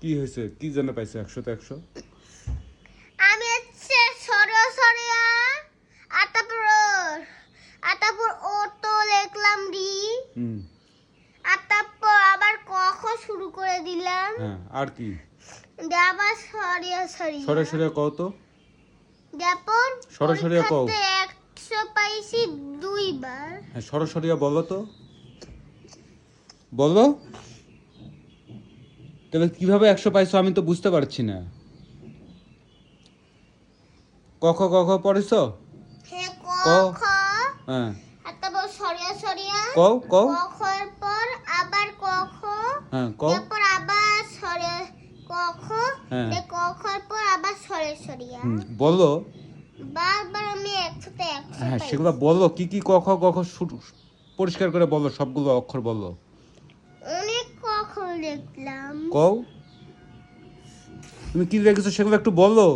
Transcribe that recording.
কি হয়েছে কি জন্য পাইছো? একশো? আমি হচ্ছে সরিয়া সরিয়া আতাপুর আতাপুর অটো লিখলাম রি। আতাপুর আবার কখ শুরু করে দিলাম। হ্যাঁ আর কি? আবার সরিয়া সরিয়া কও তো। কও। একশো পাইছি দুইবার। হ্যাঁ সরাসরি বলো তো। বলো। তবে কীভাবে একশো পাইছো আমি তো বুঝতে পারছি না। কখ কখ পড়েছ? ক ক। খ। হ্যাঁ। আর সরিয়া সরিয়া। কও কও কখর পর আবার কখ হ্যাঁ কও তারপর আবার সরে কখ হ্যাঁ। কখর পর আবার সরে সরিয়া। বলো। বারবার আমি একসাথে একশো হ্যাঁ সেগুলো বলো। কি কি কখ কখ পরিষ্কার করে বলো সবগুলো অক্ষর বলো। দেখলাম। কও। তুমি কি রেখেছো সেগুলো একটু বলো।